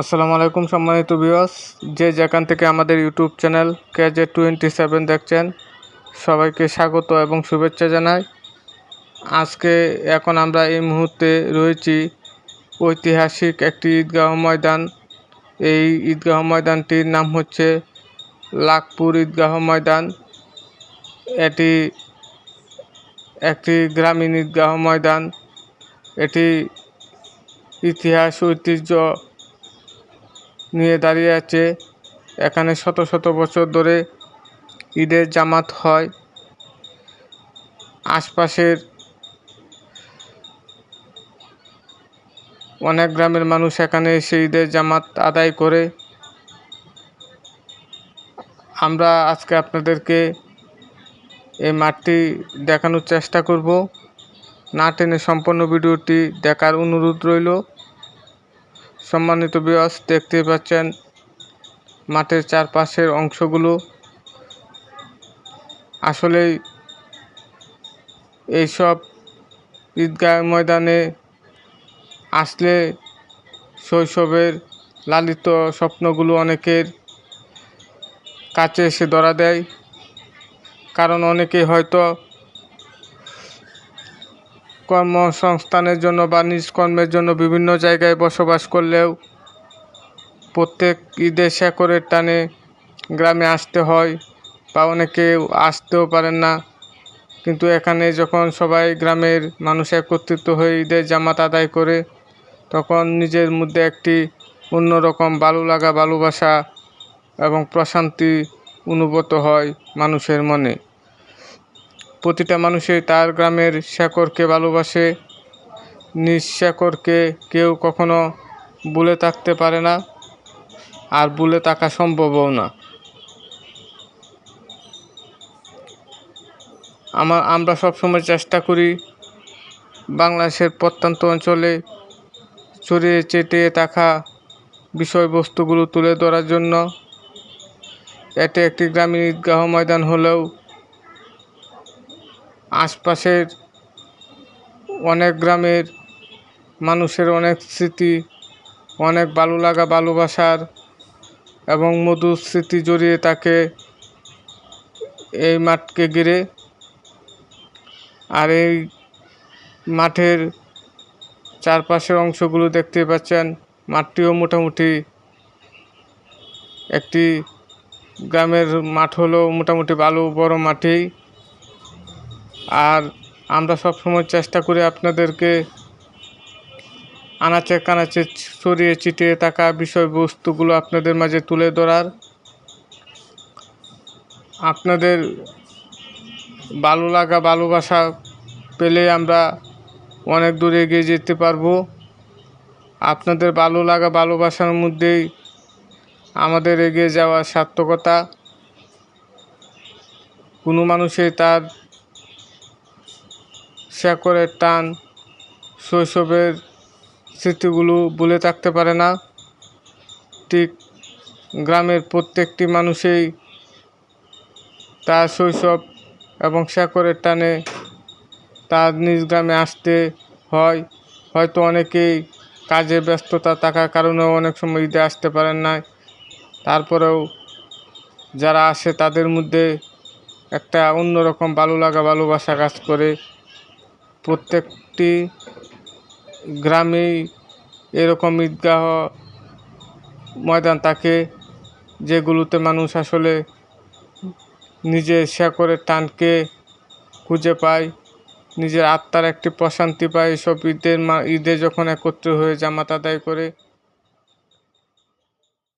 আসসালামু আলাইকুম সম্মানিত ভিউয়ার্স। যে যেখান থেকে আমাদের YouTube channel KJ twenty seven দেখছেন, সবাইকে স্বাগত এবং শুভেচ্ছা জানাই। আজকে এখন আমরা এই মুহূর্তে রয়েছি ঐতিহাসিক একটি ঈদগাহ ময়দান। এই ঈদগাহ ময়দানটির নাম হচ্ছে লাখপুর ঈদগাহ ময়দান। এটি একটি গ্রামীণ ঈদগাহ ময়দান। এটি ইতিহাস, ঐতিহ্য নিয়ে দাঁড়িয়ে আছে। এখানে শত শত বছর ধরে ঈদের জামাত হয়। আশপাশের অনেক গ্রামের মানুষ এখানে এসে ঈদের জামাত আদায় করে। আমরা আজকে আপনাদেরকে এই মাঠটি দেখানোর চেষ্টা করব। না টেনে সম্পূর্ণ ভিডিওটি দেখার অনুরোধ রইল। সম্মানিত বিয়স দেখতে পাচ্ছেন মাঠের চারপাশের অংশগুলো। আসলেই এইসব ঈদগাহ ময়দানে আসলে শৈশবের লালিত স্বপ্নগুলো অনেকের কাছে এসে ধরা দেয়। কারণ অনেকে হয়তো কর্মসংস্থানের জন্য বা নিজ কর্মের জন্য বিভিন্ন জায়গায় বসবাস করলেও প্রত্যেক ঈদে শেকরের টানে গ্রামে আসতে হয় বা অনেকে আসতেও পারেন না। কিন্তু এখানে যখন সবাই গ্রামের মানুষ একত্রিত হয়ে ঈদের জামাত আদায় করে, তখন নিজের মধ্যে একটি অন্যরকম ভালো লাগা ভালোবাসা এবং প্রশান্তি অনুভূত হয় মানুষের মনে। প্রতিটা মানুষই তার গ্রামের শেকড়কে ভালোবাসে। নিজ শেকড়কে কেউ কখনো বলে থাকতে পারে না, আর বলে থাকা সম্ভবও না। আমার আমরা সবসময় চেষ্টা করি বাংলাদেশের প্রত্যন্ত অঞ্চলে ছড়িয়ে চেটিয়ে থাকা বিষয়বস্তুগুলো তুলে ধরার জন্য। এটি একটি গ্রামীণ ঈদগাহ ময়দান হলেও আশপাশের অনেক গ্রামের মানুষের অনেক স্মৃতি, অনেক ভালো লাগা ভালোবাসার এবং মধুর স্মৃতি জড়িয়ে থাকে এই মাঠকে ঘিরে। আর এই মাঠের চারপাশের অংশগুলো দেখতে পাচ্ছেন, মাঠটিও মোটামুটি একটি গ্রামের মাঠ হলো মোটামুটি ভালো বড় মাঠেই। আর আমরা সবসময় চেষ্টা করি আপনাদেরকে আনাচে কানাচে ছড়িয়ে ছিটিয়ে থাকা বিষয়বস্তুগুলো আপনাদের মাঝে তুলে ধরার। আপনাদের ভালো লাগা, ভালোবাসা পেলে আমরা অনেক দূরে এগিয়ে যেতে পারব। আপনাদের ভালো লাগা, ভালোবাসার মধ্যেই আমাদের এগিয়ে যাওয়ার সার্থকতা। কোনো মানুষে তার শেকড়ের টান শৈশবের স্মৃতিগুলো ভুলে থাকতে পারে না। ঠিক গ্রামের প্রত্যেকটি মানুষেই তার শৈশব এবং শেকড়ের টানে তার নিজ গ্রামে আসতে হয়। হয়তো অনেকেই কাজে ব্যস্ততা থাকার কারণেও অনেক সময় ঈদে আসতে পারেন না। তারপরেও যারা আসে তাদের মধ্যে একটা অন্যরকম ভালো লাগা, ভালোবাসা কাজ করে। প্রত্যেকটি গ্রামেই এরকম ঈদগাহ ময়দান থাকে, যেগুলোতে মানুষ আসলে নিজে নিজের করে টানকে খুঁজে পায়, নিজের আত্মার একটি প্রশান্তি পায়। এসব ঈদের ঈদে যখন একত্র হয়ে জামাত আদায় করে